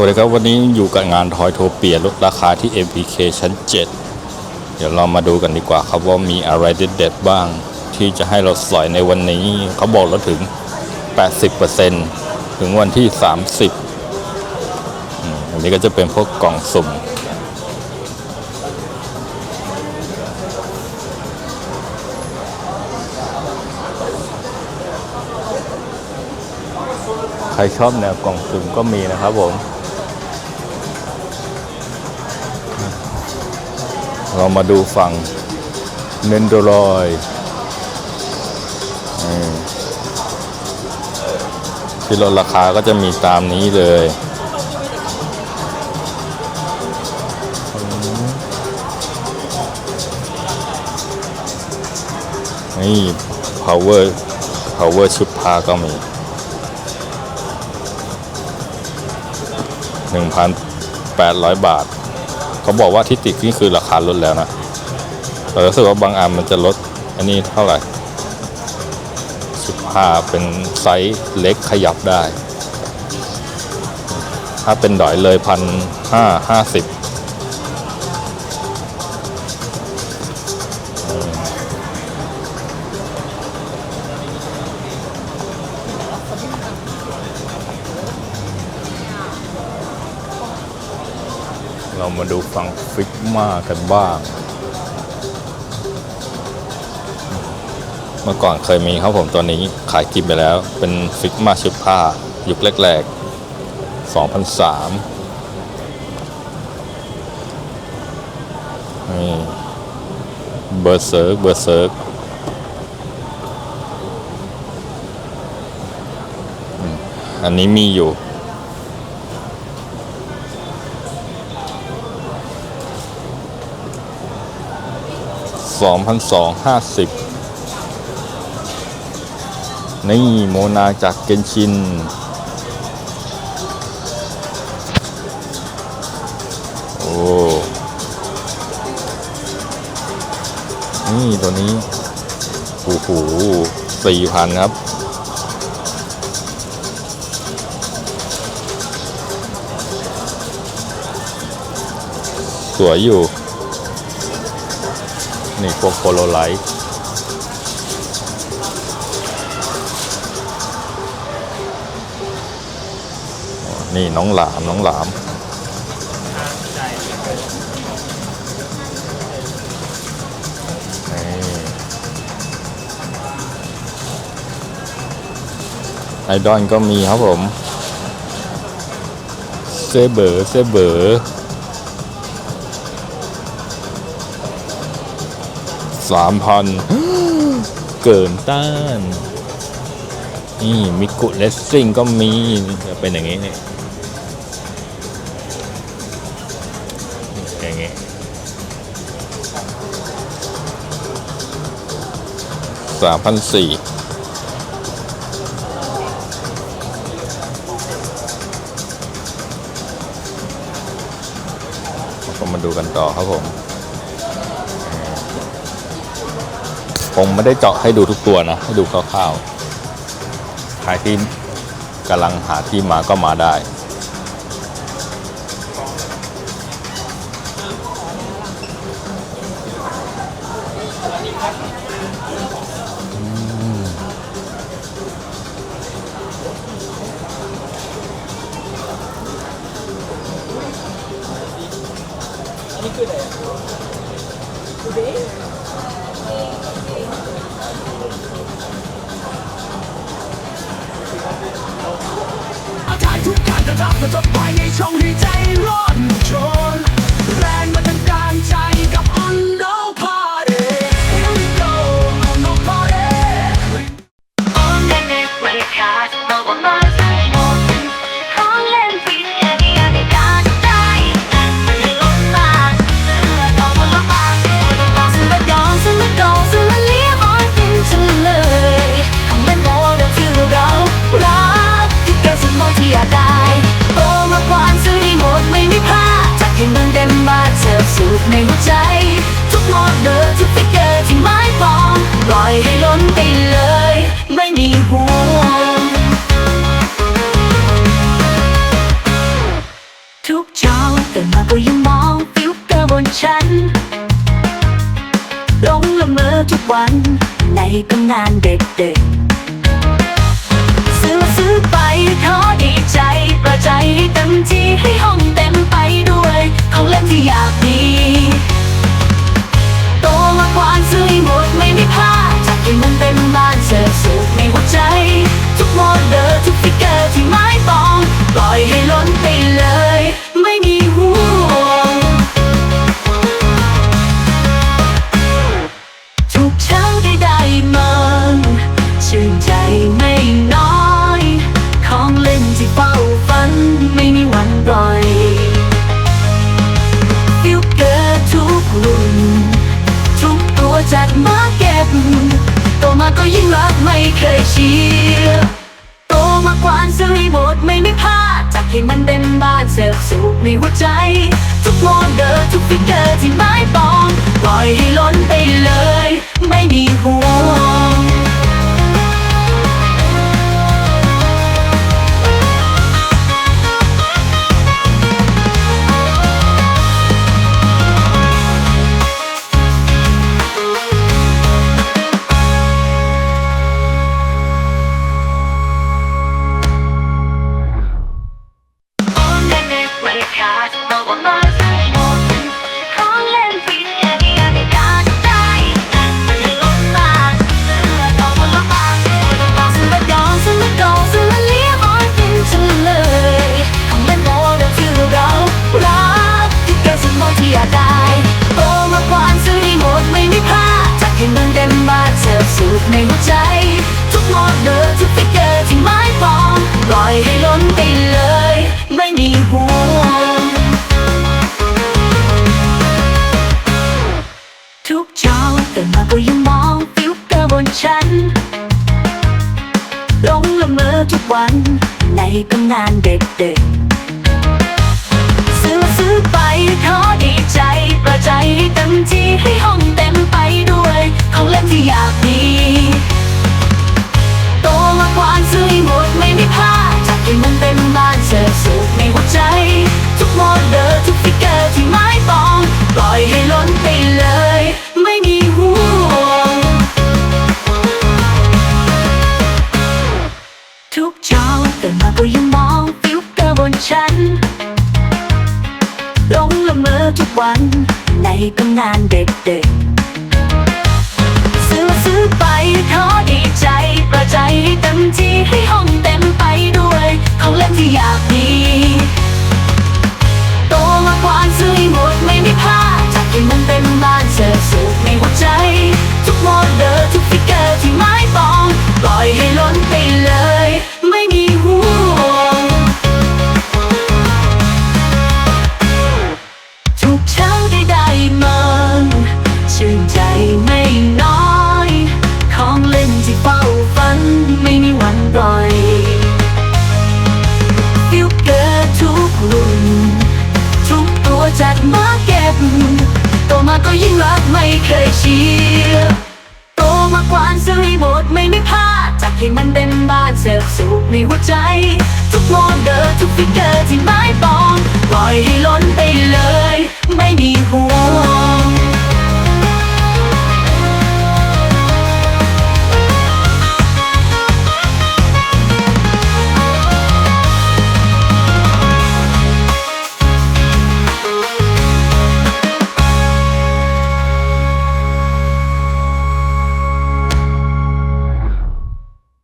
วัสดีครับวันนี้อยู่กับงานทอยโทเปียลดราคาที่ MPK ชั้น 7 เดี๋ยวเรามาดูกันดีกว่าครับว่ามีอะไรเด็ดๆบ้าง ที่จะให้เราสอยในวันนี้เขาบอกเราถึง 80%ถึงวันที่ 30 อันนี้ก็จะเป็นพวกกล่องสุ่ม ใครชอบแนวกล่องสุ่มก็มีนะครับผม เรามาดูฝั่งเนนโดรอยที่ลดราคาก็จะมีตามนี้เลยนี่ power power ชุดพาก็มี 1,800 บาทเขา บอกว่าที่ติดนี่คือราคาลดแล้วนะแต่รู้สึกว่าบางอันมันจะลดอันนี้เท่าไหร่สิบห้าเป็นไซส์เล็กขยับได้ ถ้าเป็นดอยเลยพันห้าห้าสิบ เรามาดูฝั่งฟิกมากันบ้าง เมื่อก่อนเคยมีครับผมตัวนี้ขายกินไปแล้ว เป็นฟิกมาชุดผ้า ยุคแรกๆ 2003นี่เบอร์เซิร์กเบอร์เซิร์กอันนี้มีอยู่ สองพันสองห้าสิบนี่โมนาจากเกนชิน โอ้ นี่ตัวนี้ โอ้โหสี่พันครับสวยอยู่ นี่พวกโพโลไลท์นี่น้องหลาม น้องหลาม ไอดอนก็มีครับผม เซเบอร์เซเบอร์ สามพันเกินต้าน นี่มิกุเลสซิ่งก็มีจะเป็นอย่างนี้เนี่ยอย่างนี้สามพันสี่ก็มาดูกันต่อครับผม งไม่ได้เจาะให้ดูทุกตัวนะ ให้ดูคร่าวๆ ใครที่กำลังหาที่มาก็มาได้อ อาจารย์ทุกการกระรับมาจดไปในช่องให้ใจร้อนชน ตำนานเด็กๆ ซื้อซื้อไปขอดีใจประใจให้เต็มที่ให้ห้องเต็มไปด้วย ของเล่นที่อยากมีโตมากกว่าซื้อให้หมดไม่มีพลาดจากที่มันเต็มบ้านเสิร์ฟสุขในหัวใจ ทุกโมเด ชียร์โตมากกว่าซื้อให้หมดไม่มีพลาดจากให้มันเป็นบ้านเสิร์ฟสุขในหัวใจ ทุกโมเดลทุกฟิกเกอร์ที่ไม้ปอง ปล่อยให้ล้นไปเลย ไม่มีห่วง สุขในหัวใจ ทุกโมเดลทุกฟิกเกอร์ที่ไม้ปองปล่อยให้ล้นไปเลย ไม่มีห่วงทุกเช้าตื่นมาก็ยังมองฟิวเกอร์บนฉันลงละเมอทุกวันในตำนานเด็กๆ ซื้อไปขอดีใจประใจเต็มที่ให้ห้องเต็มไปด้วย ของเล่นที่อยากมีโตมากกว่าซื้อให้หมดไม่มีพลาดจากที่มันเป็นบ้านเสิร์ฟสุขในหัวใจ ทุกโมเดลทุกฟิกเกอร์ที่ไม้ปอง ปล่อยให้ล้นไปเลย ไม่มีห่วงทุกเช้าตื่นมาก็ยังมองฟิวเกอร์บนฉัน ลงละเมอทุกวัน ในกำนานเด็กๆ ซื้อซื้อไปขอดีใจประใจเต็มที่ให้ห้องเต็มไปด้วย ของเล่นที่อยากมี ให้มันเป็นบ้านเสิร์ฟสุขในหัวใจ ทุกโมเดลทุกฟิกเกอร์ที่ไม้ปอง ปล่อยให้ล้นไปเลย ไม่มีห่ว